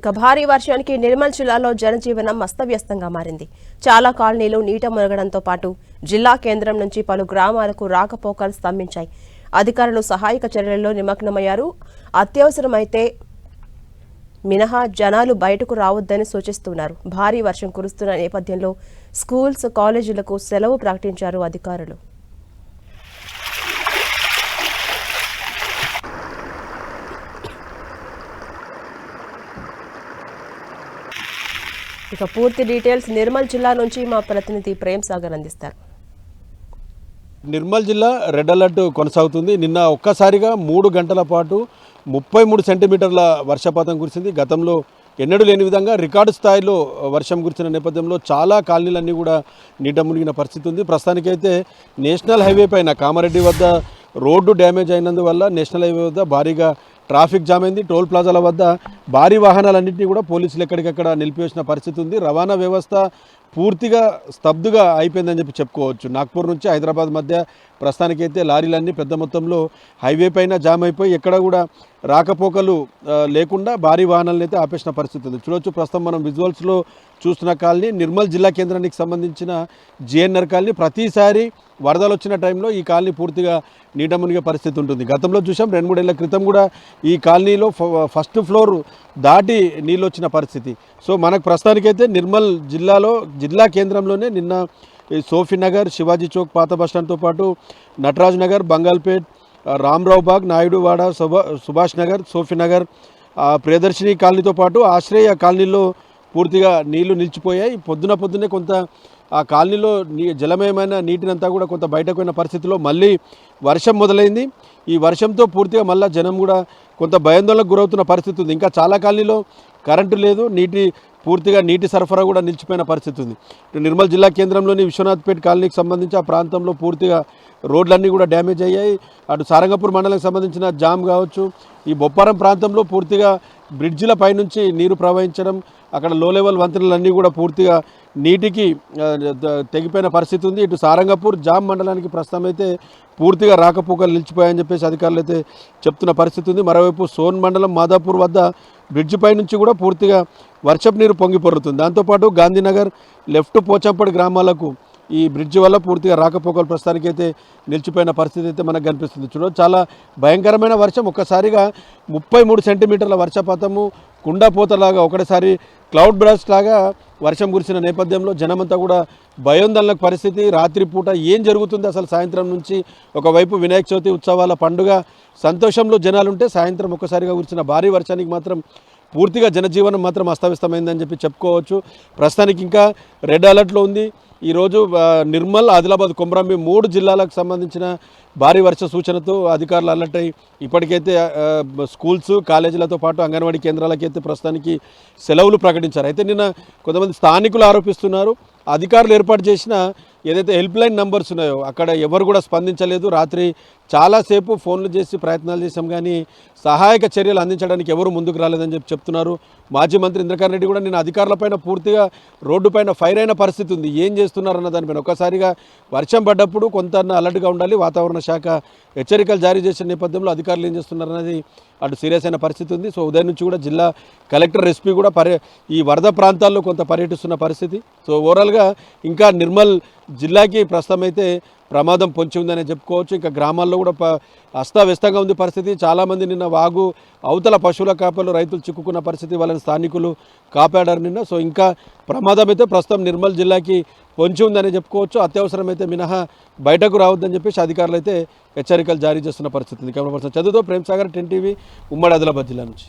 ఇక భారీ వర్షానికి నిర్మల్ జిల్లాలో జనజీవనం అస్తవ్యస్తంగా మారింది. చాలా కాలనీలు నీట మునగడంతో పాటు జిల్లా కేంద్రం నుంచి పలు గ్రామాలకు రాకపోకలు స్తంభించాయి. అధికారులు సహాయక చర్యల్లో నిమగ్నమయ్యారు. అత్యవసరమైతే మినహా జనాలు బయటకు రావద్దని సూచిస్తున్నారు. భారీ వర్షం కురుస్తున్న నేపథ్యంలో స్కూల్స్ కాలేజీలకు సెలవు ప్రకటించారు అధికారులు. ఇక పూర్తి డీటెయిల్స్ నిర్మల్ జిల్లా నుంచి మా ప్రతినిధి ప్రేమ్ సాగర్ అందిస్తారు. నిర్మల్ జిల్లా రెడ్ అలర్ట్ కొనసాగుతుంది. నిన్న ఒక్కసారిగా మూడు గంటల పాటు ముప్పై మూడు సెంటీమీటర్ల వర్షపాతం కురిసింది. గతంలో ఎన్నడూ లేని విధంగా రికార్డు స్థాయిలో వర్షం కురిసిన నేపథ్యంలో చాలా కాలనీలన్నీ కూడా నీట మునిగిన పరిస్థితి ఉంది. ప్రస్తుతానికైతే నేషనల్ హైవే పైన కామారెడ్డి వద్ద రోడ్డు డ్యామేజ్ అయినందువల్ల నేషనల్ హైవే వద్ద భారీగా ట్రాఫిక్ జామ్ అయింది టోల్ ప్లాజాల వద్ద భారీ వాహనాలన్నింటినీ కూడా పోలీసులు ఎక్కడికక్కడ నిలిపివేసిన పరిస్థితి ఉంది. రవాణా వ్యవస్థ పూర్తిగా స్తబ్దుగా అయిపోయిందని చెప్పి చెప్పుకోవచ్చు. నాగ్పూర్ నుంచి హైదరాబాద్ మధ్య ప్రస్తుతానికైతే లారీలన్నీ పెద్ద మొత్తంలో హైవే పైన జామ్ అయిపోయి ఎక్కడ కూడా రాకపోకలు లేకుండా భారీ వాహనాలను అయితే ఆపేసిన పరిస్థితి ఉంది. చూడొచ్చు ప్రస్తుతం మనం విజువల్స్లో చూస్తున్న కాలనీ నిర్మల్ జిల్లా కేంద్రానికి సంబంధించిన జిఎన్ఆర్ కాలనీ ప్రతిసారి వరదలు వచ్చిన టైంలో ఈ కాలనీ పూర్తిగా నీట మునిగే పరిస్థితి ఉంటుంది. గతంలో చూసాం రెండు మూడేళ్ళ క్రితం కూడా ఈ కాలనీలో ఫస్ట్ ఫ్లోర్ దాటి నీళ్ళు వచ్చిన పరిస్థితి. సో మనకు ప్రస్తుతానికైతే నిర్మల్ జిల్లాలో జిల్లా కేంద్రంలోనే నిన్న ఈ శివాజీ చౌక్ పాత బస్టాండ్తో పాటు నటరాజ్ నగర్ బంగాల్పేట్ ఆ, బాగ్ నాయుడువాడ సుభా సుభాష్ నగర్ సోఫీనగర్ ప్రియదర్శిని కాలనీతో పాటు ఆశ్రయ కాలనీలో పూర్తిగా నీళ్ళు నిలిచిపోయాయి. పొద్దున పొద్దునే కొంత ఆ కాలనీలో నీ జలమయమైన నీటినంతా కూడా కొంత బయటకు పోయిన పరిస్థితిలో మళ్ళీ వర్షం మొదలైంది. ఈ వర్షంతో పూర్తిగా మళ్ళీ జనం కూడా కొంత భయాందోళనకు గురవుతున్న పరిస్థితి ఉంది. ఇంకా చాలా కాలనీలో కరెంటు లేదు నీటి పూర్తిగా నీటి సరఫరా కూడా నిలిచిపోయిన పరిస్థితి ఉంది. నిర్మల్ జిల్లా కేంద్రంలోని విశ్వనాథ్పేట్ కాలనీకి సంబంధించి ఆ ప్రాంతంలో పూర్తిగా రోడ్లన్నీ కూడా డ్యామేజ్ అయ్యాయి. అటు సారంగపూర్ మండలానికి సంబంధించిన జామ్ కావచ్చు ఈ బొప్పారం ప్రాంతంలో పూర్తిగా బ్రిడ్జిల పైనుంచి నీరు ప్రవహించడం అక్కడ లో లెవెల్ వంతెనలన్నీ కూడా పూర్తిగా నీటికి తెగిపోయిన పరిస్థితి ఉంది. ఇటు సారంగపూర్ జామ్ మండలానికి ప్రస్తుతం అయితే పూర్తిగా రాకపోకలు నిలిచిపోయాయని చెప్పేసి అధికారులు అయితే చెప్తున్న పరిస్థితి ఉంది. మరోవైపు సోన్ మండలం మాదాపూర్ వద్ద బ్రిడ్జి పై నుంచి కూడా పూర్తిగా వర్షపు నీరు పొంగిపొరుతుంది దాంతోపాటు గాంధీనగర్ లెఫ్ట్ పోచంపడి గ్రామాలకు ఈ బ్రిడ్జి వల్ల పూర్తిగా రాకపోకలు ప్రస్తుతానికి అయితే నిలిచిపోయిన పరిస్థితి అయితే మనకు కనిపిస్తుంది. చూడవచ్చు చాలా భయంకరమైన వర్షం. ఒక్కసారిగా ముప్పై మూడు సెంటీమీటర్ల వర్షపాతము కుండపోతలాగా ఒకటేసారి క్లౌడ్ బ్రాస్ట్ లాగా వర్షం కురిసిన నేపథ్యంలో జనమంతా కూడా భయోందనల పరిస్థితి. రాత్రిపూట ఏం జరుగుతుంది? అసలు సాయంత్రం నుంచి ఒకవైపు వినాయక చవితి ఉత్సవాల పండుగ సంతోషంలో జనాలుంటే సాయంత్రం ఒక్కసారిగా కురిసిన భారీ వర్షానికి మాత్రం పూర్తిగా జనజీవనం మాత్రం అస్తవ్యస్తమైందని చెప్పి చెప్పుకోవచ్చు. ప్రస్తుతానికి ఇంకా రెడ్ అలర్ట్లో ఉంది. ఈరోజు నిర్మల్ ఆదిలాబాద్ కొమరంబి మూడు జిల్లాలకు సంబంధించిన భారీ వర్ష సూచనతో అధికారులు అలర్ట్ అయ్యి ఇప్పటికైతే స్కూల్స్ కాలేజీలతో పాటు అంగన్వాడీ కేంద్రాలకైతే ప్రస్తుతానికి సెలవులు ప్రకటించారు. అయితే నిన్న కొంతమంది స్థానికులు ఆరోపిస్తున్నారు. అధికారులు ఏర్పాటు చేసిన ఏదైతే హెల్ప్ లైన్ నెంబర్స్ ఉన్నాయో అక్కడ ఎవరు కూడా స్పందించలేదు. రాత్రి చాలాసేపు ఫోన్లు చేసి ప్రయత్నాలు చేశాం కానీ సహాయక చర్యలు అందించడానికి ఎవరు ముందుకు రాలేదని చెప్పి చెప్తున్నారు. మాజీ మంత్రి ఇంద్రకరణ్ రెడ్డి కూడా నేను అధికారులపైన పూర్తిగా రోడ్డుపైన ఫైర్ అయిన పరిస్థితి ఉంది. ఏం చేస్తున్నారన్న దానిపైన ఒకసారిగా వర్షం పడ్డప్పుడు కొంత అలర్ట్గా ఉండాలి. వాతావరణ శాఖ హెచ్చరికలు జారీ చేసిన నేపథ్యంలో అధికారులు ఏం చేస్తున్నారన్నది అటు సీరియస్ అయిన పరిస్థితి ఉంది. సో ఉదయం నుంచి కూడా జిల్లా కలెక్టర్ ఎస్పీ కూడా పర్య ఈ వరద ప్రాంతాల్లో కొంత పర్యటిస్తున్న పరిస్థితి. సో ఓవరాల్గా ఇంకా నిర్మల్ జిల్లాకి ప్రస్తుతం అయితే ప్రమాదం పొంచి ఉందనే చెప్పుకోవచ్చు. ఇంకా గ్రామాల్లో కూడా ప అస్తావ్యస్తంగా ఉంది పరిస్థితి. చాలామంది నిన్న వాగు అవతల పశువుల కాపలు రైతులు చిక్కుకున్న పరిస్థితి వాళ్ళని స్థానికులు కాపాడారు నిన్న. సో ఇంకా ప్రమాదం అయితే ప్రస్తుతం నిర్మల్ జిల్లాకి పొంచి ఉందని చెప్పుకోవచ్చు. అత్యవసరమైతే మినహా బయటకు రావద్దని చెప్పేసి అధికారులు అయితే హెచ్చరికలు జారీ చేస్తున్న పరిస్థితి ఉంది. కెమెరా పర్సన్ చదువుతో ప్రేమ్ సాగర్ టెన్ టీవీ ఉమ్మడి ఆదిలాబాద్ జిల్లా నుంచి.